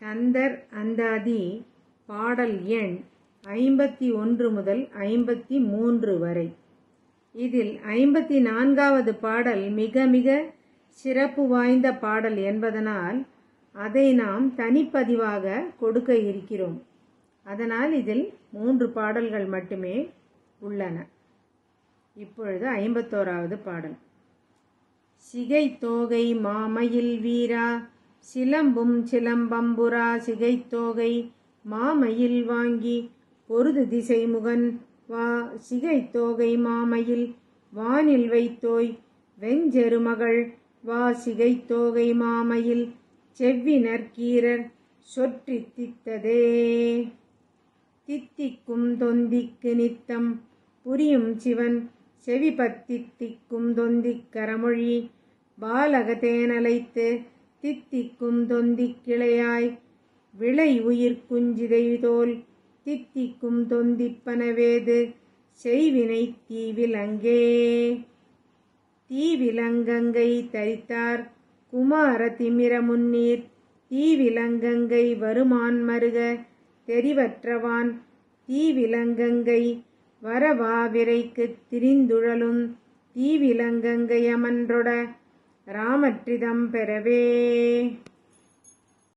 கந்தர் அந்தாதி பாடல் எண் ஐம்பத்தி ஒன்று முதல் ஐம்பத்தி மூன்று வரை. இதில் ஐம்பத்தி நான்காவது பாடல் மிக மிக சிறப்பு வாய்ந்த பாடல் என்பதனால் அதை நாம் தனிப்பதிவாக கொடுக்க இருக்கிறோம். அதனால் இதில் மூன்று பாடல்கள் மட்டுமே உள்ளன. இப்பொழுது ஐம்பத்தோராவது பாடல். சிகை தோகை மாமயில் வீரா சிலம்பும் சிலம்பம்புரா சிகைத்தோகை மாமையில் வாங்கி பொருது திசை முகன் வா சிகைத்தோகை மாமையில் வானில் வைத்தோய் வெஞ்செருமகள் வா சிகைத்தோகை மாமையில் மாமயில் செவ்வினர் கீரர் சொற்றி தித்ததே. தித்திக்கும் தொந்திக்கு நித்தம் புரியும் சிவன் செவிபத்தித்திக்கும் தொந்திக் கரமொழி பாலகத்தேனலைத்து தித்திக்கும் தொந்திக் கிளையாய் விளை உயிர் குஞ்சிதைதோல் தித்திக்கும் தொந்திப்பனவேது செய்வினை தீவிலங்கே. தீவிலங்கங்கை தரித்தார் குமார திமிர முன்னீர் தீவிலங்கங்கை வருமான் மருக தெரிவற்றவான் தீவிலங்கங்கை வரவாவிரைக்குத் திரிந்துழலும் தீவிலங்கங்கை அமன்றொட ராமற்றிதம் பெறவே.